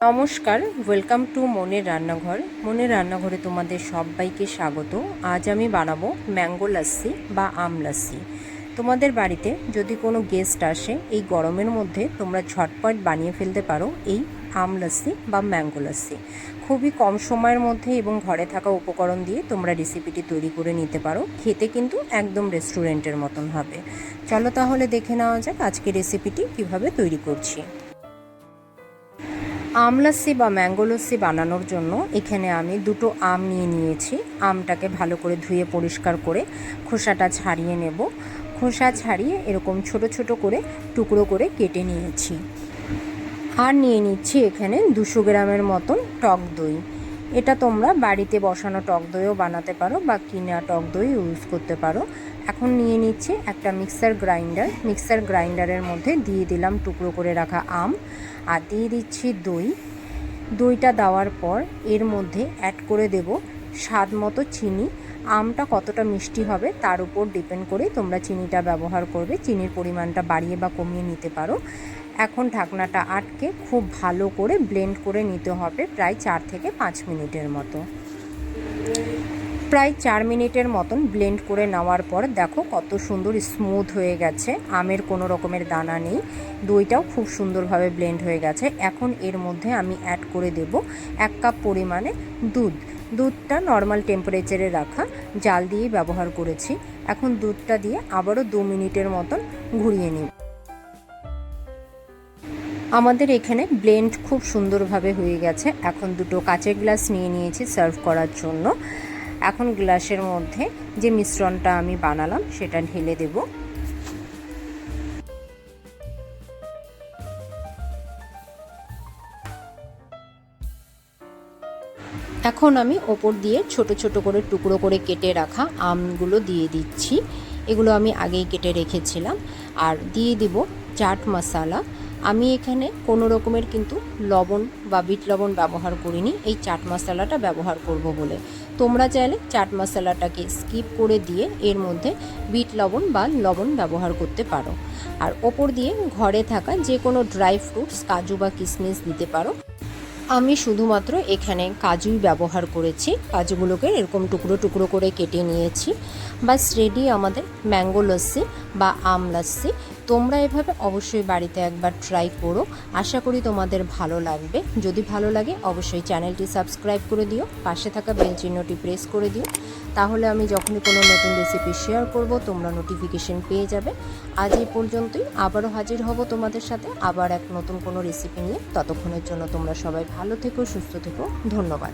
নমস্কার welcome to মনের রান্নাঘর। মনের রান্নাঘরে তোমাদের সবাইকে স্বাগত। আজ আমি বানাবো ম্যাঙ্গো লাস্সি বা আম লাস্সি তোমাদের বাড়িতে যদি কোনো গেস্ট আসে, এই গরমের মধ্যে তোমরা ঝটপট বানিয়ে ফেলতে পারো এই আম লাস্সি বা ম্যাঙ্গো লাস্সি খুবই কম সময়ের মধ্যে এবং ঘরে থাকা উপকরণ দিয়ে তোমরা রেসিপিটি তৈরি করে নিতে পারো। খেতে কিন্তু একদম রেস্টুরেন্টের মতন হবে। চলো তাহলে দেখে নেওয়া যাক আজকে রেসিপিটি কীভাবে তৈরি করছি। আম লাস্সি বা ম্যাঙ্গো লস্যি বানানোর জন্য এখানে আমি দুটো আম নিয়ে নিয়েছি। আমটাকে ভালো করে ধুয়ে পরিষ্কার করে খোসাটা ছাড়িয়ে নেব। খোসা ছাড়িয়ে এরকম ছোট ছোট করে টুকরো করে কেটে নিয়েছি। আর নিয়ে নিচ্ছি এখানে দুশো গ্রামের মতন টক দই। এটা তোমরা বাড়িতে বসানো টক দইও বানাতে পারো বা কিনা টক দই ইউজ করতে পারো। এখন নিয়ে নিচ্ছি একটা মিক্সার গ্রাইন্ডার মিক্সার গ্রাইন্ডারের মধ্যে দিয়ে দিলাম টুকরো করে রাখা আম আর দিয়ে দিচ্ছি দই। দইটা দেওয়ার পর এর মধ্যে অ্যাড করে দেব স্বাদ মতো চিনি। আমটা কতটা মিষ্টি হবে তার উপর ডিপেন্ড করে তোমরা চিনিটা ব্যবহার করবে। চিনির পরিমাণটা বাড়িয়ে বা কমিয়ে নিতে পারো। এখন ঢাকনাটা আটকে খুব ভালো করে ব্লেন্ড করে নিতে হবে প্রায় চার থেকে পাঁচ মিনিটের মতো। প্রায় চার মিনিটের মতন ব্লেন্ড করে নেওয়ার পর দেখো কত সুন্দর স্মুথ হয়ে গেছে, আমের কোনো রকমের দানা নেই, দইটাও খুব সুন্দরভাবে ব্লেন্ড হয়ে গেছে। এখন এর মধ্যে আমি অ্যাড করে দেব এক কাপ পরিমাণে দুধ। দুধটা নর্মাল টেম্পারেচারে রাখা, জাল দিয়েই ব্যবহার করেছি। এখন দুধটা দিয়ে আবারও দু মিনিটের মতন ঘুরিয়ে নিব। আমাদের এখানে ব্লেন্ড খুব সুন্দরভাবে হয়ে গেছে। এখন দুটো কাঁচের গ্লাস নিয়ে নিয়েছি সার্ভ করার জন্য। এখন গ্লাসের মধ্যে যে মিশ্রণটা আমি বানালাম, সেটা ঢেলে দেব। এখন আমি ওপর দিয়ে ছোট ছোট করে টুকরো করে কেটে রাখা আমগুলো দিয়ে দিচ্ছি। এগুলো আমি আগেই কেটে রেখেছিলাম। আর দিয়ে দিব চাট মশালা। আমি এখানে কোনো রকমের কিন্তু লবণ বা বিট লবণ ব্যবহার করিনি, এই চাট মশলাটা ব্যবহার করব বলে। তোমরা চাইলে চাট মশলাটাকে স্কিপ করে দিয়ে এর মধ্যে বিট লবণ বা লবণ ব্যবহার করতে পারো। আর ওপর দিয়ে ঘরে থাকা যে কোনো ড্রাই ফ্রুটস, কাজু বা কিশমিশ দিতে পারো। আমি শুধুমাত্র এখানে কাজুই ব্যবহার করেছি, কাজুগুলোকে এরকম টুকরো টুকরো করে কেটে নিয়েছি। বাস রেডি আমাদের ম্যাঙ্গো লস্যি বা আম লস্যি তোমরা এভাবে অবশ্যই বাড়িতে একবার ট্রাই করো। আশা করি তোমাদের ভালো লাগবে। যদি ভালো লাগে, অবশ্যই চ্যানেলটি সাবস্ক্রাইব করে দিও, পাশে থাকা বেল চিহ্নটি প্রেস করে দিও। তাহলে আমি যখনই কোনো নতুন রেসিপি শেয়ার করব, তোমরা নোটিফিকেশন পেয়ে যাবে। আজ এই পর্যন্তই। আবারও হাজির হব তোমাদের সাথে আবার এক নতুন কোনো রেসিপি নিয়ে। ততক্ষণের জন্য তোমরা সবাই ভালো থেকো, সুস্থ থেকো। ধন্যবাদ।